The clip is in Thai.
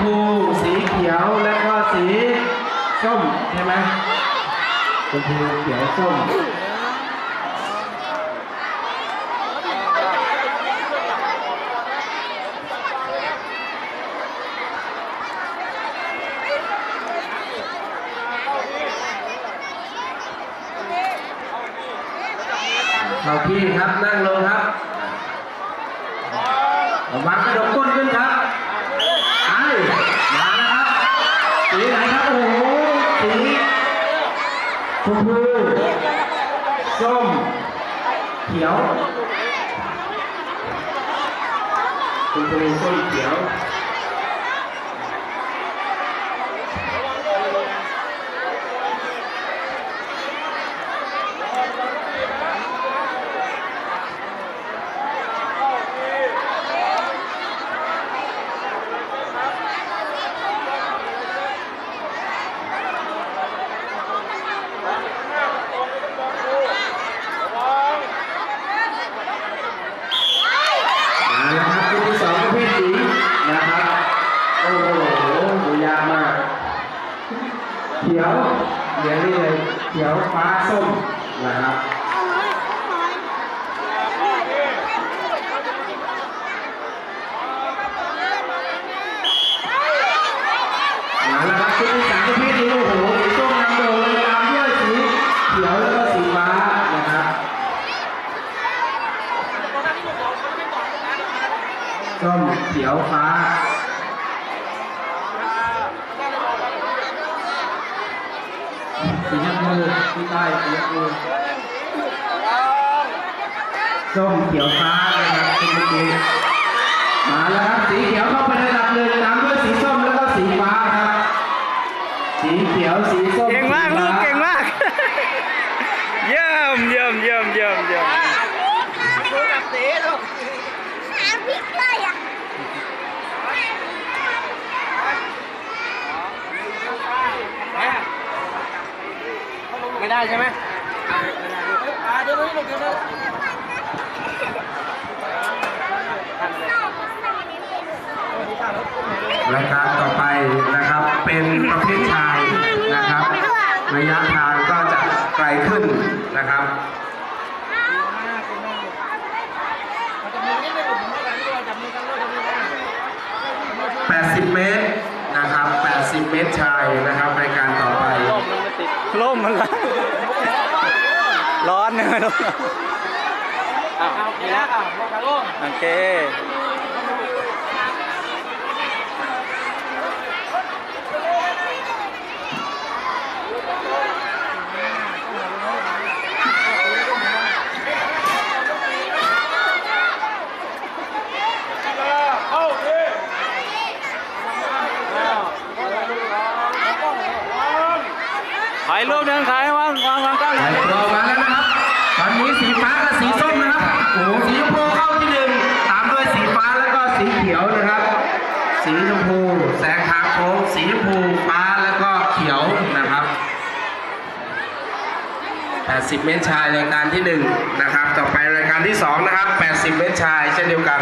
พู สีเขียว แล้วก็สีส้มใช่ไหมชมพูเขียวส้มเข้าที่ครับนั่งลงครับระวังกระดกก้นขึ้นครับ มาแล้วครับสีไหนครับโอ้โหสีชมพูส้มเขียวชมพูส้มเขียว มาแล้วครับคู่ที่สองประเภทหญิงนะครับ โอ้โหดูยากมาก เขียวเดี๋ยวนี้เลยเขียวฟ้าส้มนะครับมาแล้วครับชุดที่สามประเภทนี้โอ้โหสีส้มนำโด่งเลยตามด้วยสีเขียวแล้วก็สีฟ้านะครับส้มเขียวฟ้า สีชมพูที่ใต้สีชมพูส้มเขียวฟ้านะครับเป็นเมื่อกี้มาแล้วครับสีเขียวเข้าไปในระดับหนึ่งตามด้วยสีส้มแล้วก็สีฟ้าครับสีเขียวสีส้มเก่งมากสีลูกฟ้เก่งมากเยี่ยมเยี่ยมเยี่ยมเยี่ยมเยี่ยม หาพริกเลยอะ ไม่ได้ใช่ไหมได้เดี๋ยวเรายการต่อไปนะครับเป็นประเภทชายนะครับระยะทางก็จะไกลขึ้นนะครับ80 เมตรนะครับ 80 เมตรชายนะครับรายการต่อไป ล่มมันละ ร้อนเนอะอ้าวมีแล้วโอเคถ่ายรูปหนึ่งถ่ายวางวางวางกล้องไทยโปมาแล้วนะครับ อนนี้สีฟ้ากับสีส้มนะครับโอ้สีชมพูเข้าที่หนึ่งตามด้วยสีฟ้าแล้วก็สีเขียวนะครับ สีชมพูแสงทางโค้งสีชมพูฟ้าแล้วก็เขียวนะครับ80 เมตรชายรายการที่หนึ่งนะครับ ต่อไปรายการที่สองนะครับ 80 เมตรชายเช่นเดียวกัน